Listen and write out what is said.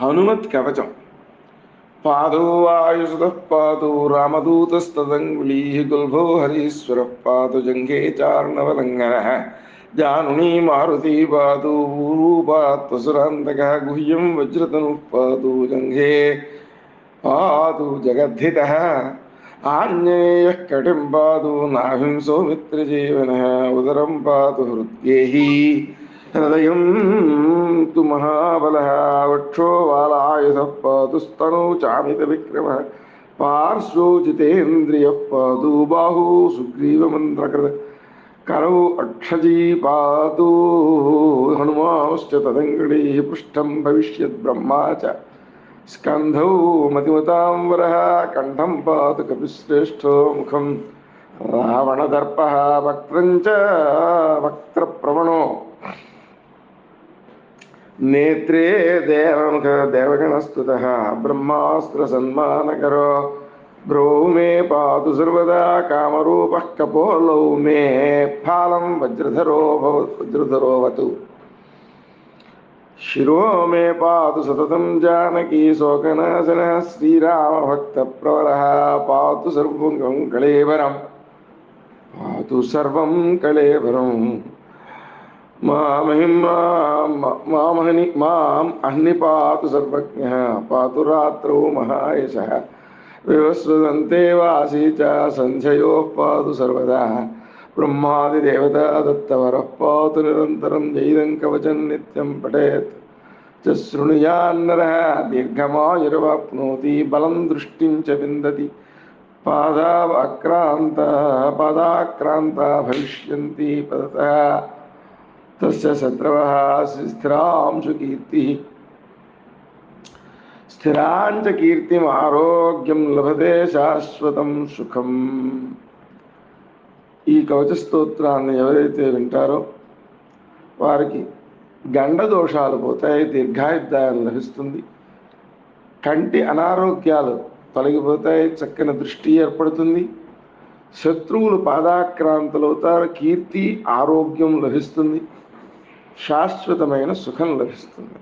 हनुमत कवच पादो आयुषद पाद रामदूतस्तंगी गुलभो हरीश्वर पाद जंगे चारणवलंग जानुनी मारुति पादू पसुरांतक गुह्यम वज्रतनु पाद जंगे पाद जगद्धि आनेय कटिम पादु नाभिम सौमित्र जीवन उदरम पादु हृदेही హృదయం తు మహాబల వక్షో బాలాయుధ పాదు చామిత విక్రమ పార్శ్వో జితేంద్రియ పాదు బాహు సుగ్రీవమంత్రకృత కరౌ అక్షజీ పాదు హనుమాశ్చ తదంగళీ పృష్టం భవిష్యద్ బ్రహ్మా చ స్కంధౌ మతిమతాంబర కంఠం పాతు కపిశ్రేష్ఠో ముఖం రావణదర్ప వక్త్రం చ వక్త్రప్రవణో నేత్రే దేవముఖ దేవగణస్తుత బ్రహ్మాస్త్ర సన్మానకరో భ్రౌ మే పాతు సర్వదా కామరూప కపోలౌ మే ఫాలం వజ్రధరో భవ వజ్రధరోవతు శిరో మే పాతు సతతం జానకీ శోకనాశన శ్రీరామభక్త ప్రవర పాతు సర్వం కళేవరం పాతు సర్వం కళేవరం మామహిం మామహని మాం అహ్ని పాతు సర్వజ్ఞ పాతు రాత్రౌ మహాయశ. వివస్వదంతే వాసీ చ సంధ్యయో పాతు సర్వదా. బ్రహ్మాదిదేవతా దత్తవర పాతు నిరంతరం జైదం కవచం నిత్యం పఠేత్. శృణుయాన్నర దీర్ఘమాయురవాప్నోతి బలం దృష్టిం చ విందతి. పాదాక్రాంత పాదాక్రాంత భవిష్యంతి పదతः. తస్య శత్రవः స్థిరాంశు కీర్తి స్థిరాంచ కీర్తిం ఆరోగ్యం లభతే శాశ్వతం సుఖం ఈ కవచ స్తోత్రాన్ని ఎవరైతే వింటారో వారికి గండ దోషాలు పోతాయి దీర్ఘాయుద్ధాయం లభిస్తుంది కంటి అనారోగ్యాలు తొలగిపోతాయి చక్కని దృష్టి ఏర్పడుతుంది శత్రువులు పాదాక్రాంతులవుతారు కీర్తి ఆరోగ్యం లభిస్తుంది శాశ్వతమైన సుఖం లభిస్తుంది.